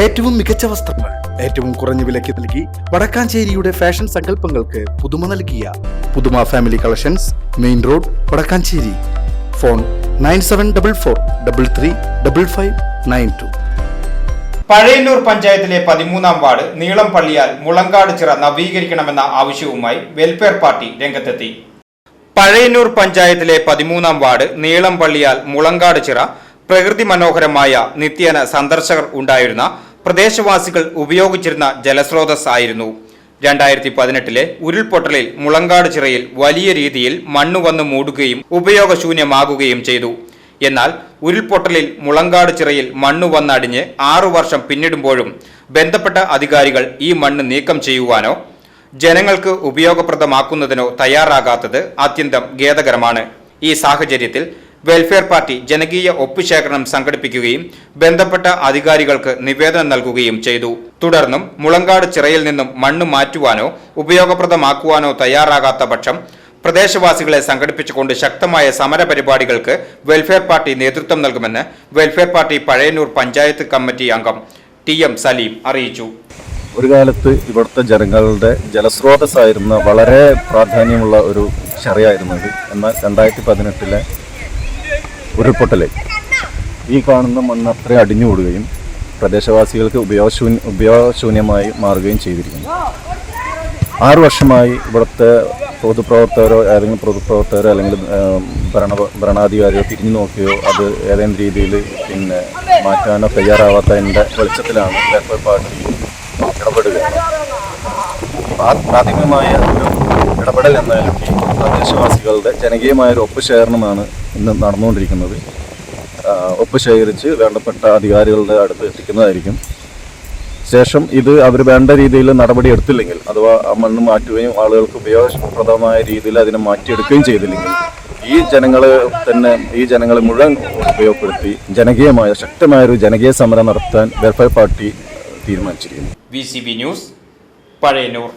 ഏറ്റവും മികച്ച വസ്ത്രങ്ങൾ ഏറ്റവും കുറഞ്ഞ വിലയ്ക്ക് നൽകി വടക്കാഞ്ചേരിയുടെ ഫാഷൻ സങ്കല്പങ്ങൾക്ക് പുതുമ നൽകിയ പുതുമ family collections main road Vadakkanchery. Phone nine seven double four double three double five nine two. Pazhayannur പഞ്ചായത്തിലെ പതിമൂന്നാം വാർഡ് നീളം പള്ളിയാൽ മുളങ്കാട് ചിറ നവീകരിക്കണമെന്ന ആവശ്യവുമായി വെൽഫെയർ പാർട്ടി രംഗത്തെത്തി. പഴയന്നൂർ പഞ്ചായത്തിലെ പതിമൂന്നാം വാർഡ് നീളം പള്ളിയാൽ മുളങ്കാട് ചിറ പ്രകൃതി മനോഹരമായ നിത്യേന സന്ദർശകർ ഉണ്ടായിരുന്ന പ്രദേശവാസികൾ ഉപയോഗിച്ചിരുന്ന ജലസ്രോതസ് ആയിരുന്നു. രണ്ടായിരത്തി പതിനെട്ടിലെ ഉരുൾപൊട്ടലിൽ മുളങ്കാട് ചിറയിൽ വലിയ രീതിയിൽ മണ്ണ് വന്ന് മൂടുകയും ഉപയോഗശൂന്യമാകുകയും ചെയ്തു. എന്നാൽ ഉരുൾപൊട്ടലിൽ മുളങ്കാട് ചിറയിൽ മണ്ണ് വന്നടിഞ്ഞ് ആറു വർഷം പിന്നിടുമ്പോഴും ബന്ധപ്പെട്ട അധികാരികൾ ഈ മണ്ണ് നീക്കം ചെയ്യുവാനോ ജനങ്ങൾക്ക് ഉപയോഗപ്രദമാക്കുന്നതിനോ തയ്യാറാകാത്തത് അത്യന്തം ഖേദകരമാണ്. ഈ സാഹചര്യത്തിൽ വെൽഫെയർ പാർട്ടി ജനകീയ ഒപ്പുശേഖരണം സംഘടിപ്പിക്കുകയും ബന്ധപ്പെട്ട അധികാരികൾക്ക് നിവേദനം നൽകുകയും ചെയ്തു. തുടർന്നും മുളങ്കാട് ചിറയിൽ നിന്നും മണ്ണ് മാറ്റുവാനോ ഉപയോഗപ്രദമാക്കുവാനോ തയ്യാറാകാത്ത പക്ഷം പ്രദേശവാസികളെ സംഘടിപ്പിച്ചുകൊണ്ട് ശക്തമായ സമരപരിപാടികൾക്ക് വെൽഫെയർ പാർട്ടി നേതൃത്വം നൽകുമെന്ന് welfare party Pazhayannur panchayat committee അംഗം ടി എം സലീം അറിയിച്ചു. ഒരു കാലത്ത് ഇവിടുത്തെ ജനങ്ങളുടെ ജലസ്രോതസ്സായിരുന്ന വളരെ പ്രാധാന്യമുള്ള ഒരു ചെറിയായിരുന്നു എന്നാൽ രണ്ടായിരത്തി പതിനെട്ടിലെ ഉരുൾപൊട്ടലിൽ ഈ കാണുന്ന മണ്ണ് അത്രയും അടിഞ്ഞുകൂടുകയും പ്രദേശവാസികൾക്ക് ഉപയോഗശൂന്യ ഉപയോഗശൂന്യമായി മാറുകയും ചെയ്തിരിക്കുന്നു. ആറു വർഷമായി ഇവിടുത്തെ പൊതുപ്രവർത്തകരോ ഏതെങ്കിലും പൊതുപ്രവർത്തകരോ അല്ലെങ്കിൽ ഭരണ ഭരണാധികാരിയോ തിരിഞ്ഞു നോക്കുകയോ അത് ഏതെങ്കിലും രീതിയിൽ പിന്നെ മാറ്റാനോ തയ്യാറാവാത്തതിന്റെ വെളിച്ചത്തിലാണ് ലേബർ പാർട്ടി ഇടപെടുക പ്രാഥമികമായ ഒരു ഇടപെടൽ എന്നാലും ഈ പ്രദേശവാസികളുടെ ജനകീയമായ ഒരു ഒപ്പ് ശേഖരണമാണ് ഇന്ന് നടന്നുകൊണ്ടിരിക്കുന്നത്. ഒപ്പ് ശേഖരിച്ച് വേണ്ടപ്പെട്ട അധികാരികളുടെ അടുത്ത് എത്തിക്കുന്നതായിരിക്കും. ശേഷം ഇത് അവർ വേണ്ട രീതിയിൽ നടപടി എടുത്തില്ലെങ്കിൽ അഥവാ ആ മണ്ണ് മാറ്റുകയും ആളുകൾക്ക് ഉപയോഗപ്രദമായ രീതിയിൽ അതിനെ മാറ്റിയെടുക്കുകയും ചെയ്തില്ലെങ്കിൽ ഈ ജനങ്ങൾ തന്നെ ഈ ജനങ്ങളെ മുഴുവൻ ഉപയോഗപ്പെടുത്തി ജനകീയമായ ശക്തമായ ഒരു ജനകീയ സമരം നടത്താൻ വെൽഫെയർ പാർട്ടി തീരുമാനിച്ചിരിക്കുന്നു. V news Pazhayannur.